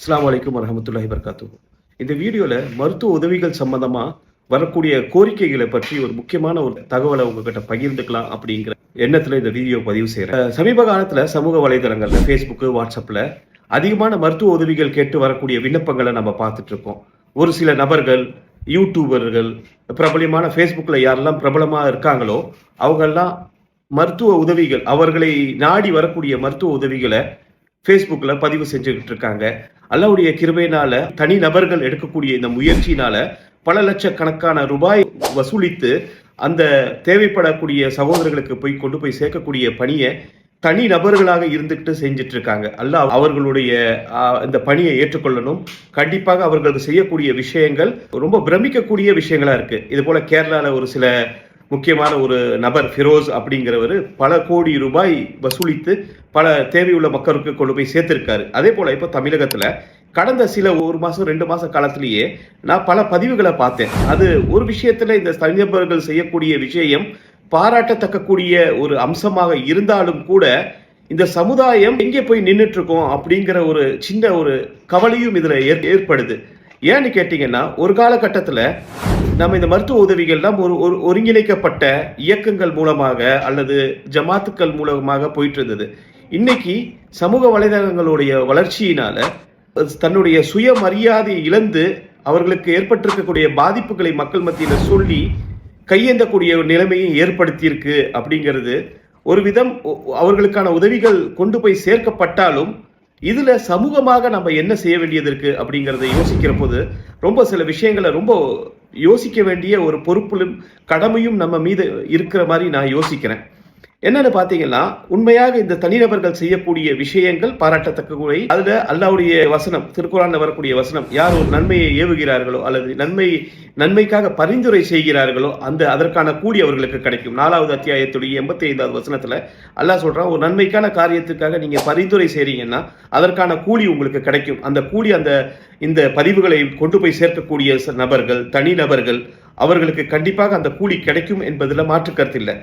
இஸ்லாம் அலைக்கும் வரமத்துல்லாஹி வர்காத்து இந்த வீடியோல மருத்துவ உதவிகள் சம்பந்தமா வரக்கூடிய கோரிக்கைகளை பற்றி ஒரு முக்கியமான ஒரு தகவலை உங்ககிட்ட பகிர்ந்துக்கலாம் அப்படிங்கிற எண்ணத்துல இந்த வீடியோ பதிவு செய்யறேன் சமீப காலத்துல சமூக வலைதளங்கள்ல ஃபேஸ்புக்கு வாட்ஸ்அப்ல அதிகமான மருத்துவ உதவிகள் கேட்டு வரக்கூடிய விண்ணப்பங்களை நம்ம பார்த்துட்டு இருக்கோம். ஒரு சில நபர்கள் யூடியூபர்கள் பிரபலமான ஃபேஸ்புக்கில் யாரெல்லாம் பிரபலமாக இருக்காங்களோ அவங்கெல்லாம் மருத்துவ உதவிகள் அவர்களை நாடி வரக்கூடிய மருத்துவ உதவிகளை ஃபேஸ்புக்கில் பதிவு செஞ்சுக்கிட்டு இருக்காங்க அல்லாவுடைய கிருபையினால தனி நபர்கள் எடுக்கக்கூடிய இந்த முயற்சியினால பல லட்சக்கணக்கான ரூபாய் வசூலித்து அந்த தேவைப்படக்கூடிய சகோதரர்களுக்கு போய் கொண்டு போய் சேர்க்கக்கூடிய பணியை தனி நபர்களாக இருந்துகிட்டு செஞ்சுட்டு இருக்காங்க அல்லாஹ் அவர்களுடைய இந்த பணியை ஏற்றுக்கொள்ளணும். கண்டிப்பாக அவர்களுக்கு செய்யக்கூடிய விஷயங்கள் ரொம்ப பிரமிக்கக்கூடிய விஷயங்களா இருக்கு. இது போல கேரளால ஒரு சில முக்கியமான ஒரு நபர் ஃபிரோஸ் அப்படிங்கிறவர் பல கோடி ரூபாய் வசூலித்து பல தேவையுள்ள மக்களுக்கு கொண்டு போய் சேர்த்திருக்காரு. அதே போல இப்போ தமிழகத்தில் கடந்த சில ஒரு மாதம் ரெண்டு மாத காலத்திலேயே நான் பல பதிவுகளை பார்த்தேன். அது ஒரு விஷயத்தில் இந்த தனிநபர்கள் செய்யக்கூடிய விஷயம் பாராட்டத்தக்கக்கூடிய ஒரு அம்சமாக இருந்தாலும் கூட இந்த சமுதாயம் எங்கே போய் நின்றுட்டு இருக்கோம் அப்படிங்கிற ஒரு சின்ன ஒரு கவலையும் இதில் ஏற்- ஏற்படுது. ஏன்னு கேட்டிங்கன்னா ஒரு காலகட்டத்தில் நம்ம இந்த மருத்துவ உதவிகள்லாம் ஒரு ஒரு ஒருங்கிணைக்கப்பட்ட இயக்கங்கள் மூலமாக அல்லது ஜமாத்துக்கள் மூலமாக போயிட்டு இருந்தது இன்னைக்கு சமூக வலைதளங்களுடைய வளர்ச்சியினால தன்னுடைய சுயமரியாதையை இழந்து அவர்களுக்கு ஏற்பட்டிருக்கக்கூடிய பாதிப்புகளை மக்கள் மத்தியில் சொல்லி கையேந்தக்கூடிய ஒரு நிலைமையை ஏற்படுத்தியிருக்கு அப்படிங்கிறது. ஒரு விதம் ஒ- அவர்களுக்கான உதவிகள் கொண்டு போய் சேர்க்கப்பட்டாலும் இதுல சமூகமாக நம்ம என்ன செய்ய வேண்டியது இருக்கு அப்படிங்கறத யோசிக்கிற போது ரொம்ப சில விஷயங்களை ரொம்ப யோசிக்க வேண்டிய ஒரு பொறுப்பிலும் கடமையும் நம்ம மீது இருக்கிற மாதிரி நான் யோசிக்கிறேன். என்னன்னு பாத்தீங்கன்னா உண்மையாக இந்த தனிநபர்கள் செய்யக்கூடிய விஷயங்கள் பாராட்டத்தக்கவை. அதுல அல்லாவுடைய வசனம் திருக்குறான் வரக்கூடிய வசனம் யார் ஒரு நன்மையை ஏவுகிறார்களோ அல்லது நன்மை நன்மைக்காக பரிந்துரை செய்கிறார்களோ அந்த அதற்கான கூலி அவர்களுக்கு கிடைக்கும். நாலாவது அத்தியாயத்துடைய எண்பத்தி ஐந்தாவது வசனத்துல அல்லாஹ் சொல்றான் ஒரு நன்மைக்கான காரியத்துக்காக நீங்க பரிந்துரை செய்றீங்கன்னா அதற்கான கூலி உங்களுக்கு கிடைக்கும். அந்த கூலி அந்த இந்த பதிவுகளை கொண்டு போய் சேர்க்கக்கூடிய ச- நபர்கள் தனி நபர்கள் அவர்களுக்கு கண்டிப்பாக அந்த கூலி கிடைக்கும் என்பதில் மாற்று கருத்தில்லை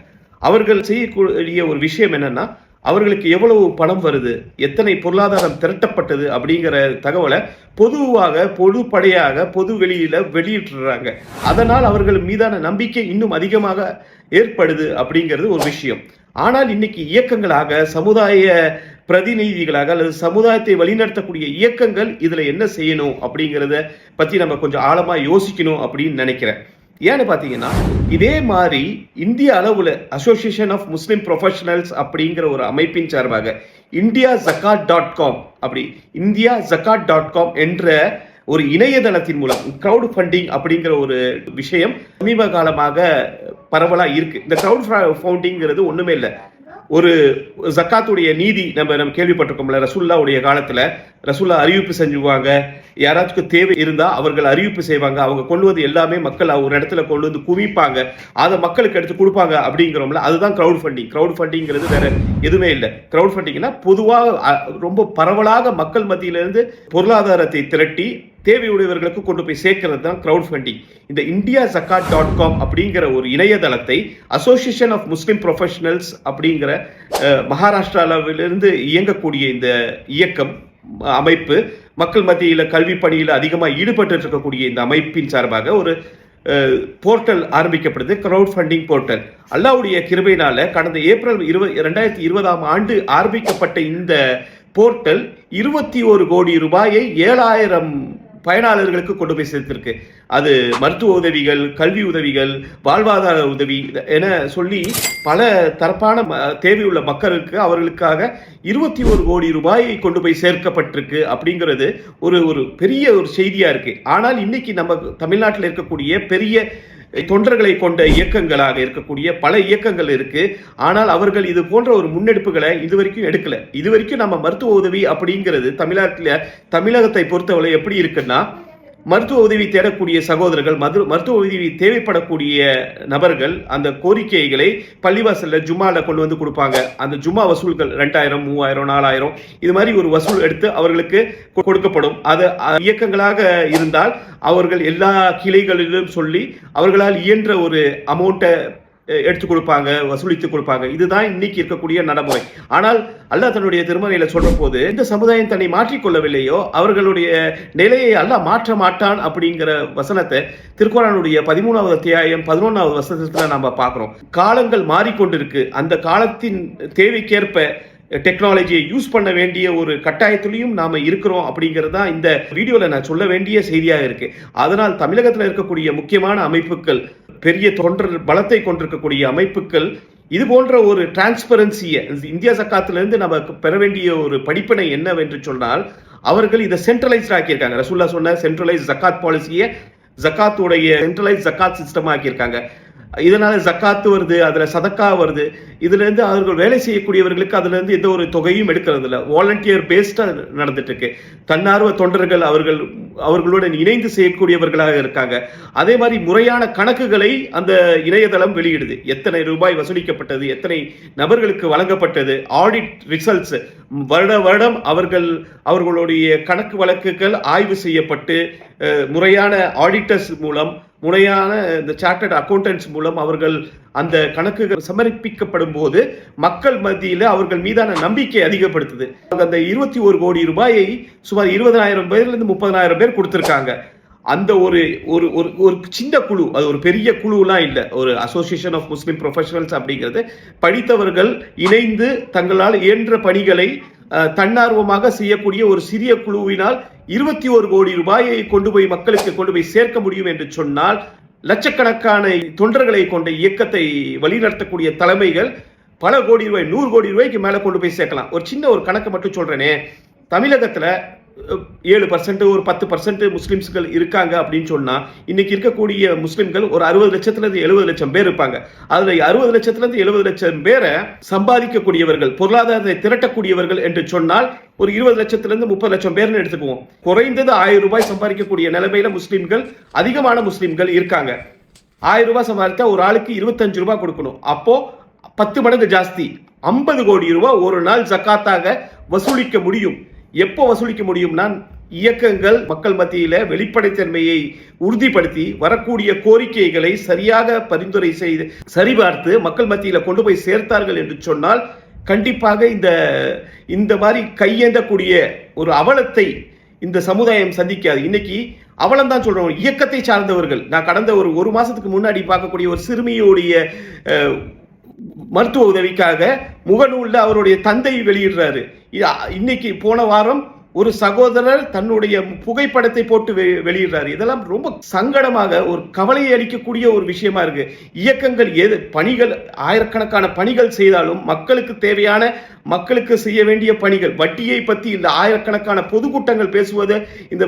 அவர்கள் செய்யக்கூடிய ஒரு விஷயம் என்னன்னா அவர்களுக்கு எவ்வளவு பணம் வருது எத்தனை பொருளாதாரம் திரட்டப்பட்டது அப்படிங்கிற தகவலை பொதுவாக பொதுப்படையாக பொது வெளியில வெளியிட்டுறாங்க அதனால் அவர்கள் மீதான நம்பிக்கை இன்னும் அதிகமாக ஏற்படுது அப்படிங்கிறது ஒரு விஷயம். ஆனால் இன்னைக்கு இயக்கங்களாக சமுதாய பிரதிநிதிகளாக அல்லது சமுதாயத்தை வழிநடத்தக்கூடிய இயக்கங்கள் இதுல என்ன செய்யணும் அப்படிங்கிறத பத்தி நம்ம கொஞ்சம் ஆழமா யோசிக்கணும் அப்படின்னு நினைக்கிறேன். ஏன்னு பார்த்தீங்கன்னா இதே மாதிரி இந்திய அளவில் அசோசியேஷன் ஆஃப் முஸ்லிம் ப்ரொஃபஷனல்ஸ் அப்படிங்கிற ஒரு அமைப்பின் சார்பாக இந்தியா ஜக்காட் டாட் காம் அப்படி இந்தியா ஜக்காட் டாட் காம் என்ற ஒரு இணையதளத்தின் மூலம் க்ரௌட் ஃபண்டிங் அப்படிங்கிற ஒரு விஷயம் சமீப காலமாக பரவலாக இருக்கு. இந்த க்ரௌட் ஃபவுண்டிங்கிறது ஒன்றுமே இல்லை. ஒரு ஜக்காத்துடைய நீதி நம்ம நம்ம கேள்விப்பட்டிருக்கோம்ல ரசுல்லாவுடைய காலத்துல. ரசுல்லா அறிவிப்பு செஞ்சுவாங்க. யாராச்சும் தேவை இருந்தா அவர்கள் அறிவிப்பு செய்வாங்க. அவங்க கொண்டு வந்து எல்லாமே மக்கள் ஒரு இடத்துல கொண்டு வந்து குவிப்பாங்க. அதை மக்களுக்கு எடுத்து கொடுப்பாங்க அப்படிங்கிறோம்ல அதுதான் கிரவுட் ஃபண்டிங் கிரவுட் ஃபண்டிங்கிறது வேற எதுவுமே இல்லை. க்ரௌட் ஃபண்டிங்னா பொதுவாக ரொம்ப பரவலாக மக்கள் மத்தியிலிருந்து பொருளாதாரத்தை திரட்டி தேவையுடையவர்களுக்கு கொண்டு போய் சேர்க்கிறது தான் கிரவுட் ஃபண்டிங் இந்த இந்தியா ஜக்காட் டாட் காம் அப்படிங்கிற ஒரு இணையதளத்தை அசோசியேஷன் ஆஃப் முஸ்லிம் ப்ரொஃபஷனல்ஸ் அப்படிங்கிற மகாராஷ்டிராவிலிருந்து இயங்கக்கூடிய இந்த இயக்கம் அமைப்பு மக்கள் மத்தியில் கல்வி பணியில் அதிகமாக ஈடுபட்டு இருக்கக்கூடிய இந்த அமைப்பின் சார்பாக ஒரு போர்ட்டல் ஆரம்பிக்கப்படுது க்ரௌட் ஃபண்டிங் போர்ட்டல். அல்லாவுடைய கிருபையினால கடந்த ஏப்ரல் இருபது ரெண்டாயிரத்தி இருபதாம் ஆண்டு ஆரம்பிக்கப்பட்ட இந்த போர்ட்டல் இருபத்தி ஒரு கோடி ரூபாயை ஏழாயிரம் பயனாளர்களுக்கு கொண்டு போய் சேர்த்திருக்கு. அது மருத்துவ உதவிகள் கல்வி உதவிகள் வாழ்வாதார உதவி என சொல்லி பல தரப்பான ம- தேவையுள்ள மக்களுக்கு அவர்களுக்காக இருபத்தி ஒரு கோடி ரூபாய் கொண்டு போய் சேர்க்கப்பட்டிருக்கு அப்படிங்கிறது ஒரு ஒரு பெரிய ஒரு செய்தியா இருக்கு. ஆனால் இன்னைக்கு நம்ம தமிழ்நாட்டில் இருக்கக்கூடிய பெரிய தொண்டர்களை கொண்ட இயக்கங்களாக இருக்கக்கூடிய பல இயக்கங்கள் இருக்கு. ஆனால் அவர்கள் இது போன்ற ஒரு முன்னெடுப்புகளை இதுவரைக்கும் எடுக்கல. இதுவரைக்கும் நம்ம மருத்துவ உதவி அப்படிங்கிறது தமிழ்நாட்டில் தமிழகத்தை பொறுத்தவரை எப்படி இருக்குன்னா மருத்துவ உதவி தேடக்கூடிய சகோதரர்கள் மது மருத்துவ உதவி தேவைப்படக்கூடிய நபர்கள் அந்த கோரிக்கைகளை பள்ளிவாசல்ல ஜும்மால கொண்டு வந்து கொடுப்பாங்க. அந்த ஜும்மா வசூல்கள் ரெண்டாயிரம் மூவாயிரம் நாலாயிரம் இது மாதிரி ஒரு வசூல் எடுத்து அவர்களுக்கு கொ- கொடுக்கப்படும். அது இயக்கங்களாக இருந்தால் அவர்கள் எல்லா கிளைகளிலும் சொல்லி அவர்களால் இயன்ற ஒரு அமௌண்ட்டை எடுத்து கொடுப்பாங்க வசூலித்து கொடுப்பாங்க. இதுதான் இன்னைக்கு இருக்கக்கூடிய நடைமுறை. ஆனால் அல்லாஹ் தன்னுடைய திருமறையில சொல்ற போது இந்த சமுதாயம் தன்னை மாற்றிக்கொள்ளவில்லையோ அவர்களுடைய நிலையை அல்லாஹ் மாற்ற மாட்டான் அப்படிங்கிற வசனத்தை திருக்குறானுடைய பதிமூணாவது அத்தியாயம் பதினொன்றாவது வசனத்துல நம்ம பார்க்கிறோம். காலங்கள் மாறிக்கொண்டிருக்கு. அந்த காலத்தின் தேவைக்கேற்ப டெக்னாலஜியை யூஸ் பண்ண வேண்டிய ஒரு கட்டாயத்திலையும் நாம இருக்கிறோம் அப்படிங்கிறது தான் இந்த வீடியோல நான் சொல்ல வேண்டிய செய்தியாக இருக்கு. அதனால் தமிழகத்தில் இருக்கக்கூடிய முக்கியமான அமைப்புகள் பெரிய தொண்டர் பலத்தை கொண்டிருக்கக்கூடிய அமைப்புகள். இது போன்ற ஒரு டிரான்ஸ்பரன்சியை இந்தியா சக்காத்திலிருந்து நம்ம பெற வேண்டிய ஒரு படிப்பினை என்னவென்று சொன்னால் அவர்கள் இதை சென்ட்ரலைஸ்ட் ஆக்கியிருக்காங்க. ரசூல்லா சொன்ன சென்ட்ரலைஸ் ஜக்காத் பாலிசியை ஜக்காத்துடைய சென்ட்ரலைஸ் ஜக்காத் சிஸ்டம் ஆக்கியிருக்காங்க. இதனால ஜக்காத்து வருது அதுல சதக்கா வருது. இதுல இருந்து அவர்கள் வேலை செய்யக்கூடியவர்களுக்கு அதுல இருந்து எந்த ஒரு தொகையும் எடுக்கிறது இல்லை வாலண்டியர் பேஸ்டா நடந்துட்டு இருக்கு தன்னார்வ தொண்டர்கள் அவர்கள் அவர்களுடன் இணைந்து செய்யக்கூடியவர்களாக இருக்காங்க. அதே மாதிரி முறையான கணக்குகளை அந்த இணையதளம் வெளியிடுது. எத்தனை ரூபாய் வசூலிக்கப்பட்டது எத்தனை நபர்களுக்கு வழங்கப்பட்டது ஆடிட் ரிசல்ட்ஸ் வருட வருடம் அவர்கள் அவர்களுடைய கணக்கு வழக்குகள் ஆய்வு செய்யப்பட்டு முறையான ஆடிட்டர்ஸ் மூலம் முறையான இந்த சார்ட்டர்ட் அக்கௌண்டன்ஸ் மூலம் அவர்கள் அந்த கணக்குகள் சமர்ப்பிக்கப்படும் போது மக்கள் மத்தியில் அவர்கள் மீதான நம்பிக்கை அதிகப்படுத்துது. அந்த இருபத்தி ஒரு கோடி ரூபாயை சுமார் இருபதாயிரம் பேர்லேருந்து முப்பதாயிரம் பேர் கொடுத்துருக்காங்க. அந்த ஒரு ஒரு ஒரு ஒரு சின்ன குழு அது ஒரு பெரிய குழுலாம் இல்லை. ஒரு அசோசியேஷன் ஆஃப் முஸ்லீம் ப்ரொஃபஷனல்ஸ் அப்படிங்கிறது. படித்தவர்கள் இணைந்து தங்களால் இயன்ற பணிகளை தன்னார்வமாக செய்யக்கூடிய ஒரு சிறிய குழுவினால் இருபத்தி ஒரு கோடி ரூபாயை கொண்டு போய் மக்களுக்கு கொண்டு போய் சேர்க்க முடியும் என்று சொன்னால் லட்சக்கணக்கான தொண்டர்களை கொண்ட இயக்கத்தை வழிநடத்தக்கூடிய தலைமைகள் பல கோடி ரூபாய் நூறு கோடி ரூபாய்க்கு மேல கொண்டு போய் சேர்க்கலாம். ஒரு சின்ன ஒரு கணக்கு மட்டும் சொல்றேனே. தமிழகத்துல ஏழு பர்சன்ட் ஒரு பத்து பர்சன்ட் முஸ்லீம்ஸ்கள் இருக்காங்க அப்படின்னு சொன்னா இன்னைக்கு இருக்கக்கூடிய முஸ்லிம்கள் ஒரு அறுபது லட்சத்துல இருந்து எழுபது லட்சம் பேர் இருப்பாங்க. அதுல அறுபது லட்சத்துலேருந்து எழுபது லட்சம் பேரை சம்பாதிக்கக்கூடியவர்கள் பொருளாதாரத்தை திரட்டக்கூடியவர்கள் என்று சொன்னால் ஒரு இருபது லட்சத்துல இருந்து முப்பது லட்சம் பேர்னு எடுத்துக்குவோம். குறைந்தது ஆயிரம் ரூபாய் சம்பாதிக்கக்கூடிய நிலைமையில முஸ்லீம்கள் அதிகமான முஸ்லீம்கள் இருக்காங்க. ஆயிரம் ரூபாய் சம்பாதித்தா ஒரு ஆளுக்கு இருபத்தஞ்சு ரூபாய் கொடுக்கணும். அப்போ பத்து மடங்கு ஜாஸ்தி. ஐம்பது கோடி ரூபாய் ஒரு நாள் ஜக்காத்தாக வசூலிக்க முடியும். எப்போ வசூலிக்க முடியும்னா இயக்கங்கள் மக்கள் மத்தியில் வெளிப்படைத்தன்மையை உறுதிப்படுத்தி வரக்கூடிய கோரிக்கைகளை சரியாக பரிந்துரை செய்து சரிபார்த்து மக்கள் மத்தியில் கொண்டு போய் சேர்த்தார்கள் என்று சொன்னால் கண்டிப்பாக இந்த இந்த மாதிரி கையேந்தக்கூடிய ஒரு அவலத்தை இந்த சமுதாயம் சந்திக்காது. இன்னைக்கு அவலம் தான் சொல்றோம். இயக்கத்தை சார்ந்தவர்கள். நான் கடந்த ஒரு ஒரு மாசத்துக்கு முன்னாடி பார்க்கக்கூடிய ஒரு சிறுமியுடைய மருத்துவ உதவிக்காக முகநூலில் அவருடைய தந்தை வெளியிடுறாரு. இன்னைக்கு போன வாரம் ஒரு சகோதரர் தன்னுடைய புகைப்படத்தை போட்டு வெ- வெளியிடுறாரு. இதெல்லாம் ரொம்ப சங்கடமாக ஒரு கவலையை அளிக்கக்கூடிய ஒரு விஷயமா இருக்கு. இயக்கங்கள் எது பணிகள் ஆயிரக்கணக்கான பணிகள் செய்தாலும் மக்களுக்கு தேவையான மக்களுக்கு செய்ய வேண்டிய பணிகள் வட்டியை பத்தி இந்த ஆயிரக்கணக்கான பொதுக்கூட்டங்கள் பேசுவது இந்த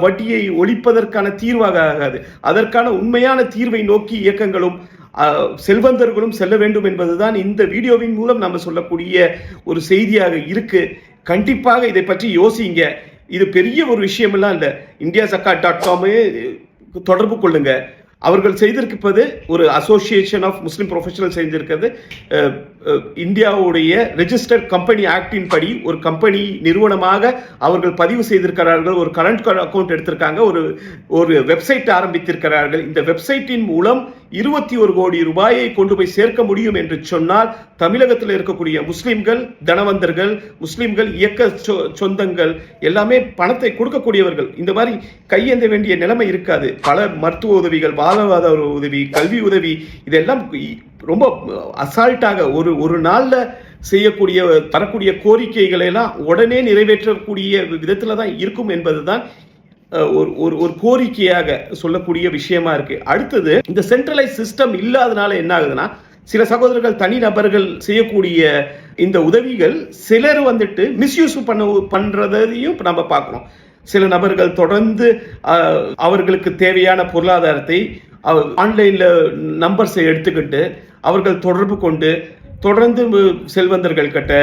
வட்டியை ஒழிப்பதற்கான தீர்வாக ஆகாது. அதற்கான உண்மையான தீர்வை நோக்கி இயக்கங்களும் செல்வந்தர்களும் செல்ல வேண்டும் என்பதுதான் இந்த வீடியோவின் மூலம் நம்ம சொல்லக்கூடிய ஒரு செய்தியாக இருக்கு. கண்டிப்பாக இதை பற்றி யோசிங்க. இது பெரிய ஒரு விஷயமெல்லாம் இல்லை இந்தியா சக்கா டாட் காமே தொடர்பு கொள்ளுங்க. அவர்கள் செய்திருப்பது ஒரு அசோசியேஷன் ஆஃப் முஸ்லீம் ப்ரொஃபஷனல் செய்திருக்கிறது. இந்தியாவுடைய ரெஜிஸ்டர்ட் கம்பெனி ஆக்டின் படி ஒரு கம்பெனி நிறுவனமாக அவர்கள் பதிவு செய்திருக்கிறார்கள். ஒரு கரண்ட் அக்கௌண்ட் எடுத்திருக்காங்க. ஒரு ஒரு வெப்சைட் ஆரம்பித்திருக்கிறார்கள். இந்த வெப்சைட்டின் மூலம் இருபத்தி ஒரு கோடி ரூபாயை கொண்டு போய் சேர்க்க முடியும் என்று சொன்னால் தமிழகத்தில் இருக்கக்கூடிய முஸ்லிம்கள் தனவந்தர்கள் முஸ்லிம்கள் இயக்க சொ- சொந்தங்கள் எல்லாமே பணத்தை கொடுக்கக்கூடியவர்கள். இந்த மாதிரி கையேந்த வேண்டிய நிலைமை இருக்காது. பல மருத்துவ உதவிகள் வாழ்வாதார உதவி கல்வி உதவி இதெல்லாம் ரொம்ப அசால்ட்டாக ஒரு ஒரு நாள்ல செய்யக்கூடிய தரக்கூடிய கோரிக்கைகளை எல்லாம் உடனே நிறைவேற்றக்கூடிய விதத்துல தான் இருக்கும் என்பதுதான் தான் ஒரு ஒரு ஒரு கோரிக்கையாக சொல்லக்கூடிய விஷயமா இருக்கு. அடுத்தது இந்த சென்ட்ரலைஸ் சிஸ்டம் இல்லாதனால என்ன ஆகுதுன்னா சில சகோதரர்கள் தனிநபர்கள் செய்யக்கூடிய இந்த உதவிகள் சிலர் வந்துட்டு மிஸ்யூஸ் பண்ண பண்றதையும் நம்ம பார்க்குறோம் சில நபர்கள் தொடர்ந்து அஹ், அவர்களுக்கு தேவையான பொருளாதாரத்தை ஆன்லைனில் நம்பர்ஸை எடுத்துக்கிட்டு அவர்கள் தொடர்பு கொண்டு தொடர்ந்து செல்வந்தர்கள் கிட்ட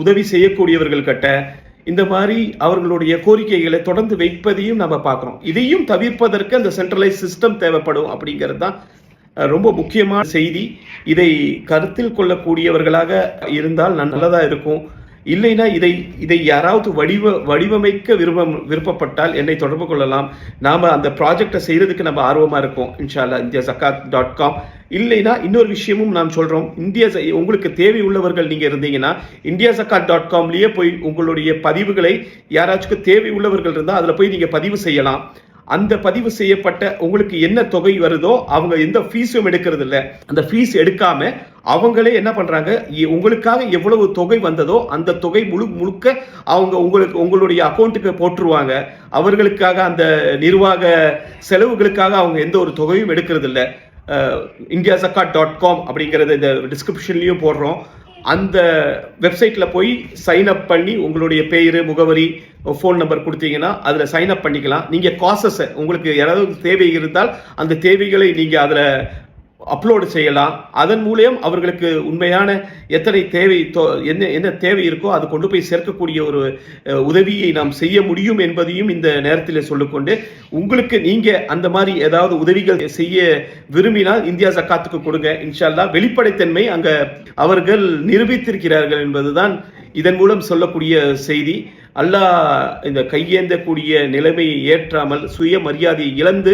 உதவி செய்யக்கூடியவர்கள் கிட்ட இந்த மாதிரி அவர்களுடைய கோரிக்கைகளை தொடர்ந்து வைப்பதையும் நம்ம பார்க்குறோம். இதையும் தவிர்ப்பதற்கு அந்த சென்ட்ரலைஸ் சிஸ்டம் தேவைப்படும் அப்படிங்கிறது தான் ரொம்ப முக்கியமான செய்தி. இதை கருத்தில் கொள்ளக்கூடியவர்களாக இருந்தால் நல்லதாக இருக்கும். இல்லைன்னா இதை இதை யாராவது வடிவ வடிவமைக்க விருப்பம் விருப்பப்பட்டால் என்னை தொடர்பு கொள்ளலாம். நாம அந்த ப்ராஜெக்டை செய்யறதுக்கு நம்ம ஆர்வமா இருக்கோம் இன்ஷால்லா இந்தியா சக்காத் டாட் காம் இல்லைன்னா இன்னொரு விஷயமும் நாம் சொல்றோம். இந்தியா உங்களுக்கு தேவை உள்ளவர்கள் நீங்க இருந்தீங்கன்னா இந்தியா சக்காத் டாட் காம்லயே போய் உங்களுடைய பதிவுகளை யாராச்சும் தேவை உள்ளவர்கள் இருந்தால் அதுல போய் நீங்க பதிவு செய்யலாம். அந்த பதிவு செய்யப்பட்ட உங்களுக்கு என்ன தொகை வருதோ அவங்க எந்த ஃபீஸும் எடுக்கிறது இல்லை அந்த ஃபீஸ் எடுக்காம அவங்களே என்ன பண்றாங்க? உங்களுக்காக எவ்வளவு தொகை வந்ததோ அந்த தொகை முழு முழுக்க அவங்க உங்களுக்கு உங்களுடைய அக்கௌண்ட்டுக்கு போட்டுருவாங்க. அவர்களுக்காக அந்த நிர்வாக செலவுகளுக்காக அவங்க எந்த ஒரு தொகையும் எடுக்கிறது இல்லை இந்தியா சக்காட் டாட் காம் அப்படிங்கிறது இந்த டிஸ்கிரிப்ஷன்லயும் போடுறோம். அந்த வெப்சைட்ல போய் சைன் அப் பண்ணி உங்களுடைய பேர் முகவரி ஃபோன் நம்பர் கொடுத்தீங்கன்னா அதில் சைன் அப் பண்ணிக்கலாம். நீங்கள் காசஸை உங்களுக்கு யாராவது தேவை இருந்தால் அந்த தேவைகளை நீங்கள் அதில் அப்லோடு செய்யலாம். அதன் மூலியம் அவர்களுக்கு உண்மையான எத்தனை தேவை தொ- என்ன என்ன தேவை இருக்கோ அது கொண்டு போய் சேர்க்கக்கூடிய ஒரு அஹ், உதவியை நாம் செய்ய முடியும் என்பதையும் இந்த நேரத்தில் சொல்லிக்கொண்டு உங்களுக்கு நீங்க அந்த மாதிரி ஏதாவது உதவிகள் செய்ய விரும்பினால் இந்தியா ஜக்காத்துக்கு கொடுங்க. இன்ஷால்லா வெளிப்படைத்தன்மை அங்க அவர்கள் நிரூபித்திருக்கிறார்கள் என்பதுதான் இதன் மூலம் சொல்லக்கூடிய செய்தி. அல்லாஹ் இந்த கையேந்தக்கூடிய நிலைமையை ஏற்றாமல் சுயமரியாதையை இழந்து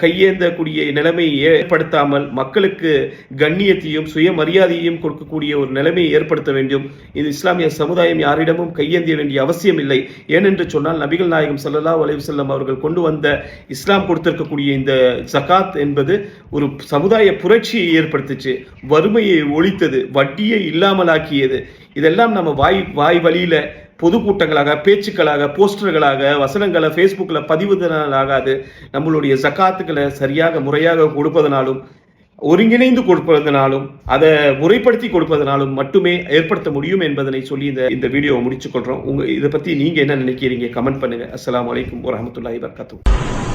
கையேந்தக்கூடிய நிலைமையை ஏற்படுத்தாமல் மக்களுக்கு கண்ணியத்தையும் சுயமரியாதையையும் கொடுக்கக்கூடிய ஒரு நிலைமையை ஏற்படுத்த வேண்டும். இது இஸ்லாமிய சமுதாயம் யாரிடமும் கையேந்திய வேண்டிய அவசியம் இல்லை. ஏனென்று சொன்னால் நபிகள் நாயகம் சல்லா அலைஹி வஸல்லம் அவர்கள் கொண்டு வந்த இஸ்லாம் கொடுத்திருக்கக்கூடிய இந்த ஜகாத் என்பது ஒரு சமுதாய புரட்சியை ஏற்படுத்துச்சு. வறுமையை ஒழித்தது வட்டியை இல்லாமலாக்கியது. இதெல்லாம் நம்ம வாய் வாய் வழியில பொதுக்கூட்டங்களாக பேச்சுக்களாக போஸ்டர்களாக வசனங்களை ஃபேஸ்புக்கில் பதிவுதனாலாகாது நம்மளுடைய ஜக்காத்துக்களை சரியாக முறையாக கொடுப்பதனாலும் ஒருங்கிணைந்து கொடுப்பதனாலும் அதை முறைப்படுத்தி கொடுப்பதனாலும் மட்டுமே ஏற்படுத்த முடியும் என்பதனை சொல்லி இந்த இந்த வீடியோவை முடிச்சுக்கொள்கிறோம் உங்கள் இதை பற்றி நீங்க என்ன நினைக்கிறீங்க? கமெண்ட் பண்ணுங்க. அஸ்லாம் வலைக்கம் வரமத்துல்லாஹி வபரகாத்துஹு.